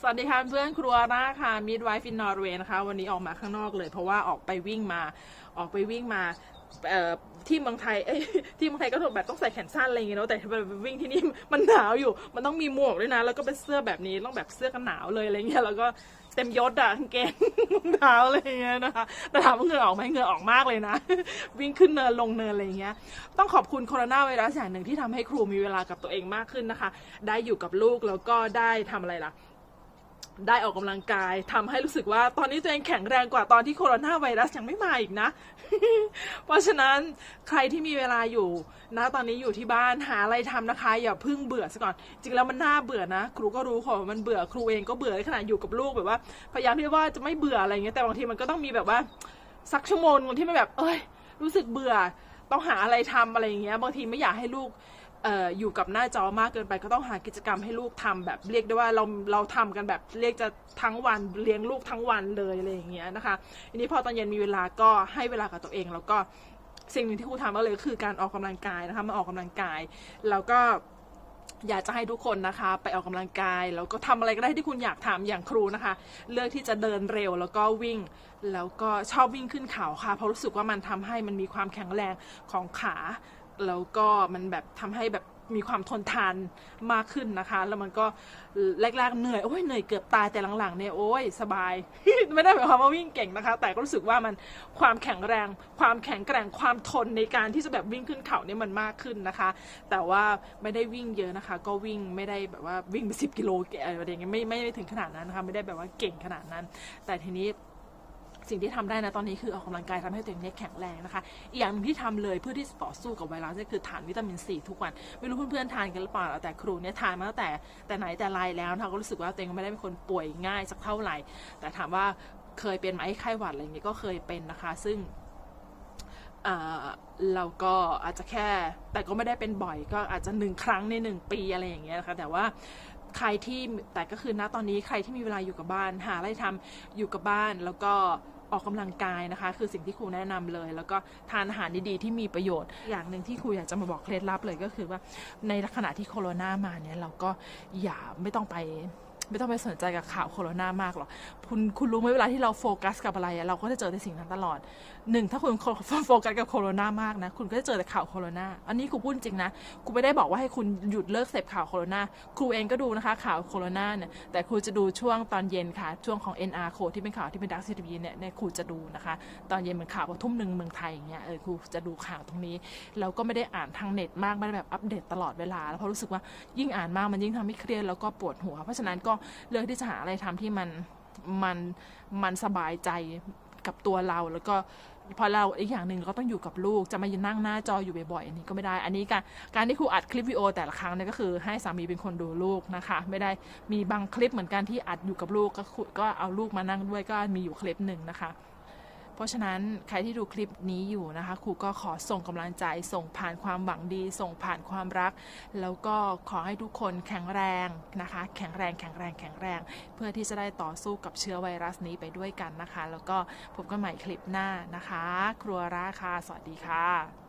สวัสดีค่ะเพื่อนครัวนะคะมิดไวฟินนอร์เวย์นะคะวันนี้ออกมาข้างนอกเลย เพราะว่าออกไปวิ่งมาออกไปวิ่งมาที่เมืองไทยเอ้ยที่เมืองไทยก็ถูกแบบต้องใส่แขนสั้นอะไรอย่างเงี้ยเนอะแต่ไปวิ่งที่นี่มันหนาวอยู่ มันต้องมีหมวกด้วยนะ แล้วก็เป็นเสื้อแบบนี้ต้องแบบเสื้อกันหนาวเลยอะไรเงี้ยแล้วก็เต็มยศอะกางเกงรองเท้าอะไรเงี้ยนะคะแต่ถามว่าเงื่อออกไหมเงื่อออกมากเลยนะ วิ่งขึ้นเนินลงเนินอะไรเงี้ย ต้องขอบคุณโคโรนาไวรัสอย่างหนึ่งที่ทำให้ครูมีเวลากับตัวเองมากขึ้นนะคะ ได้อยู่กับลูกแล้วก็ได้ทำอะไรล่ะ ได้ออกกำลังกายทำให้รู้สึกว่าตอนนี้ตัวเองแข็งแรงกว่าตอนที่โคโรนาไวรัสยังไม่มาอีกนะ เพราะฉะนั้นใครที่มีเวลาอยู่นะตอนนี้อยู่ที่บ้านหาอะไรทำนะคะ อย่าพิ่งเบื่อซะก่อน จริงแล้วมันน่าเบื่อนะ ครูก็รู้ค่ะมันเบื่อครูเองก็เบื่อในขณะอยู่กับลูกแบบว่า พยายามที่ว่าจะไม่เบื่ออะไรอย่างเงี้ยแต่บางทีมันก็ต้องมีแบบว่าสักชั่วโมงที่มันแบบ เอ้ย รู้สึกเบื่อต้องหาอะไรทำอะไรอย่างเงี้ยบางทีไม่อยากให้ลูก อยู่กับหน้าจอมากเกินไปก็ต้องหากิจกรรมให้ลูกทำแบบเรียกได้ว่าเราเราทำกันแบบเรียกจะทั้งวันเลี้ยงลูกทั้งวันเลยอะไรอย่างเงี้ยนะคะทีนี้พอตอนเย็นมีเวลาก็ให้เวลากับตัวเอง แล้วก็สิ่งหนึ่งที่ครูทำก็เลยคือการออกกำลังกายนะคะมาออกกำลังกาย แล้วก็อยากจะให้ทุกคนนะคะ ไปออกกำลังกาย แล้วก็ทำอะไรก็ได้ที่คุณอยากทำอย่างครูนะคะ เลือกที่จะเดินเร็วแล้วก็วิ่ง แล้วก็ชอบวิ่งขึ้นเขาค่ะเพราะรู้สึกว่ามันทำให้มันมีความแข็งแรงของขา แล้วก็มันแบบทำให้แบบมีความทนทานมากขึ้นนะคะ แล้วมันก็แรกๆเหนื่อย โอ้ยเหนื่อยเกือบตายแต่หลังๆเนี่ยโอ้ยสบาย ไม่ได้หมายความว่าวิ่งเก่งนะคะ แต่ก็รู้สึกว่ามันความแข็งแรง ความแข็งแกร่งความทนในการที่จะแบบวิ่งขึ้นเขาเนี่ยมันมากขึ้นนะคะ แต่ว่าไม่ได้วิ่งเยอะนะคะ ก็วิ่งไม่ได้แบบว่าวิ่งไปสิบกิโลอะไรอย่างเงี้ยไม่ไม่ไม่ถึงขนาดนั้นนะคะ ไม่ได้แบบว่าเก่งขนาดนั้น แต่ทีนี้ สิ่งที่ทำได้นะตอนนี้คือออกกำลังกายทำให้ตัวเองเนี่ยแข็งแรงนะคะอีกอย่างนึงที่ทำเลยเพื่อที่จะต่อสู้กับไวรัสก็คือทานวิตามินซีทุกวัน ไม่รู้เพื่อนๆทานกันหรือเปล่าแต่ครูเนี่ยทานมาตั้งแต่แต่ไหนแต่ไรแล้วนะคะก็รู้สึกว่าตัวเองไม่ได้เป็นคนป่วยง่ายสักเท่าไหร่ แต่ถามว่าเคยเป็นไหมไข้หวัดอะไรอย่างเงี้ยก็เคยเป็นนะคะ ซึ่งเราก็อาจจะแค่แต่ก็ไม่ได้เป็นบ่อยก็อาจจะหนึ่งครั้งในหนึ่งปีอะไรอย่างเงี้ยนะคะแต่ว่าใครที่แต่ก็คือณตอนนี้ใครที่มีเวลาอยู่กับบ้าน หาอะไรทำอยู่กับบ้านแล้วก็ ออกกำลังกายนะคะ คือสิ่งที่ครูแนะนำเลย แล้วก็ทานอาหารดีๆที่มีประโยชน์ อย่างหนึ่งที่ครูอยากจะมาบอกเคล็ดลับเลยก็คือว่าในขณะที่โควิดมาเนี่ยเราก็อย่าไม่ต้องไป ไม่ต้องไปสนใจกับข่าวโคโรนามากหรอกคุณคุณรู้ไหมเวลาที่เราโฟกัสกับอะไรอะเราก็จะเจอแต่สิ่งนั้นตลอดหนึ่งถ้าคุณโฟกัสกับโคโรนามากนะคุณก็จะเจอแต่ข่าวโคโรนาอันนี้ครูพูดจริงนะครูไม่ได้บอกว่าให้คุณหยุดเลิกเสพข่าวโคโรนาครูเองก็ดูนะคะข่าวโคโรนาเนี่ยแต่ครูจะดูช่วงตอนเย็นค่ะ ช่วงของ NR โคที่เป็นข่าวที่เป็นดักซีทีวีเนี่ยเนี่ยครูจะดูนะคะ ตอนเย็นเหมือนข่าวว่าทุ่มหนึ่งเมืองไทยอย่างเงี้ยเออครูจะดูข่าวตรงนี้แล้วก็ไม่ได้อ่านทางเน็ตมากไม่ได้แบบอัปเดตตลอดเวลาแล้วเพราะรู้สึกว่ายิ่งอ่านมากมันยิ่งทำให้เครียดแล้วก็ปวดหัว เพราะฉะนั้นก็เลือกที่จะหาอะไรทำที่มันมันมันสบายใจกับตัวเราแล้วก็พอเราอีกอย่างหนึ่งเราก็ต้องอยู่กับลูกจะมานั่งหน้าจออยู่บ่อยๆอันนี้ก็ไม่ได้ อันนี้การการที่ครูอัดคลิปวิดีโอแต่ละครั้งเนี่ยก็คือให้สามีเป็นคนดูลูกนะคะ ไม่ได้มีบางคลิปเหมือนกันที่อัดอยู่กับลูกก็คุก็เอาลูกมานั่งด้วยก็มีอยู่คลิปหนึ่งนะคะ เพราะฉะนั้นใครที่ดูคลิปนี้อยู่นะคะ ครูก็ขอส่งกำลังใจ ส่งผ่านความหวังดี ส่งผ่านความรัก แล้วก็ขอให้ทุกคนแข็งแรงนะคะ แข็งแรงแข็งแรงแข็งแรง เพื่อที่จะได้ต่อสู้กับเชื้อไวรัสนี้ไปด้วยกันนะคะ แล้วก็พบกันใหม่คลิปหน้านะคะ ครัวราคาสวัสดีค่ะ